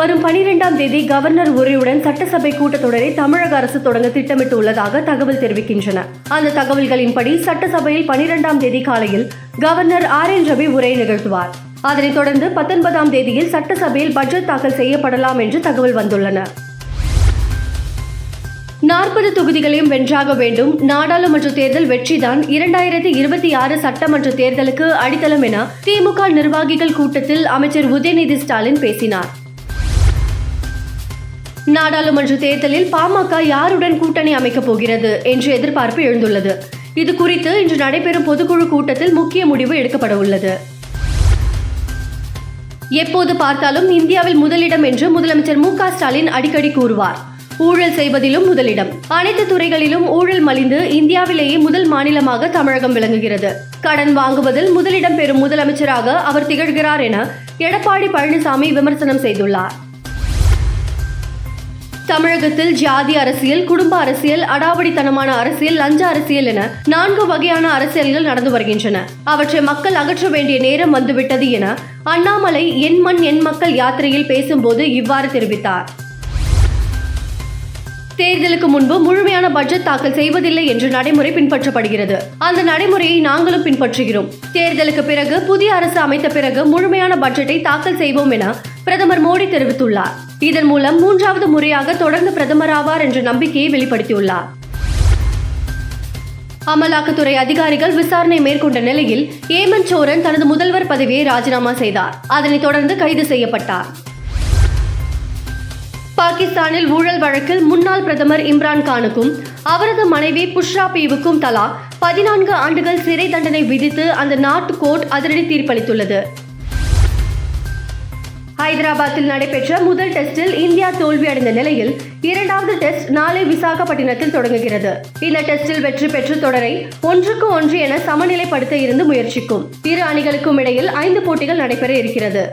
வரும் பனிரெண்டாம் தேதி கவர்னர் உரையுடன் சட்டசபை கூட்டத்தொடரை தமிழக அரசு தொடங்க திட்டமிட்டு உள்ளதாக தகவல் தெரிவிக்கின்றன. அந்த தகவல்களின்படி சட்டசபையில் பனிரெண்டாம் தேதி காலையில் கவர்னர் ஆர் என் ரவி உரை நிகழ்த்துவார். அதனைத் தொடர்ந்து பத்தொன்பதாம் தேதியில் சட்டசபையில் பட்ஜெட் தாக்கல் செய்யப்படலாம் என்று தகவல் வந்துள்ளன. நாற்பது தொகுதிகளையும் வென்றாக வேண்டும். நாடாளுமன்ற தேர்தல் வெற்றிதான் இரண்டாயிரத்தி இருபத்தி ஆறு சட்டமன்ற தேர்தலுக்கு அடித்தளம் என திமுக நிர்வாகிகள் கூட்டத்தில் அமைச்சர் உதயநிதி ஸ்டாலின் பேசினார். நாடாளுமன்ற தேர்தலில் பாமக யாருடன் கூட்டணி அமைக்கப் போகிறது என்று எதிர்பார்ப்பு எழுந்துள்ளது. இது குறித்து இன்று நடைபெறும் பொதுக்குழு கூட்டத்தில் முக்கிய முடிவு எடுக்கப்பட உள்ளது. எப்போது பார்த்தாலும் இந்தியாவில் முதலிடம் என்று முதலமைச்சர் மு ஸ்டாலின் அடிக்கடி கூறுவார். ஊழல் செய்வதிலும் முதலிடம். அனைத்து துறைகளிலும் ஊழல் மலிந்து இந்தியாவிலேயே முதல் மாநிலமாக தமிழகம் விளங்குகிறது. கடன் வாங்குவதில் முதலிடம் பெறும் முதலமைச்சராக அவர் திகழ்கிறார் என எடப்பாடி பழனிசாமி விமர்சனம் செய்துள்ளார். தமிழகத்தில் ஜாதி அரசியல் குடும்ப அரசியல் அடாவடித்தனமான அரசியல் லஞ்ச அரசியல் என நான்கு வகையான அரசியல்கள் நடந்து வருகின்றன. அவற்றை மக்கள் அகற்ற வேண்டிய நேரம் வந்துவிட்டது என அண்ணாமலை என் மண் என் மக்கள் யாத்திரையில் பேசும்போது இவ்வாறு தெரிவித்தார். தேர்தலுக்கு முன்பு முழுமையான பட்ஜெட் தாக்கல் செய்வதில்லை என்று நடைமுறை பின்பற்றப்படுகிறது. அந்த நடைமுறையை நாங்களும் பின்பற்றுகிறோம். தேர்தலுக்கு பிறகு புதிய அரசு அமைத்த பிறகு முழுமையான பட்ஜெட்டை தாக்கல் செய்வோம் என பிரதமர் மோடி தெரிவித்துள்ளார். இதன் மூலம் மூன்றாவது முறையாக தொடர்ந்து பிரதமர் ஆவார் என்ற நம்பிக்கையை வெளிப்படுத்தியுள்ளார். அமலாக்கத்துறை அதிகாரிகள் விசாரணை மேற்கொண்ட நிலையில் ஏமன் சோரன் தனது முதல்வர் பதவியை ராஜினாமா செய்தார். அதனைத் தொடர்ந்து கைது செய்யப்பட்டார். பாகிஸ்தானில் ஊழல் வழக்கில் முன்னாள் பிரதமர் இம்ரான் கானுக்கும் அவரது மனைவி புஷ்ரா பீவுக்கும் தலா பதினான்கு ஆண்டுகள் சிறை தண்டனை விதித்து அந்த நாட்டு கோர்ட் அதிரடி தீர்ப்பளித்துள்ளது. ஹைதராபாத்தில் நடைபெற்ற முதல் டெஸ்டில் இந்தியா தோல்வியடைந்த நிலையில் இரண்டாவது டெஸ்ட் நாளை விசாகப்பட்டினத்தில் தொடங்குகிறது. இந்த டெஸ்டில் வெற்றி பெற்று தொடரை ஒன்றுக்கு ஒன்று என சமநிலைப்படுத்த இருந்து முயற்சிக்கும். இரு அணிகளுக்கும் இடையில் ஐந்து போட்டிகள் நடைபெற இருக்கிறது.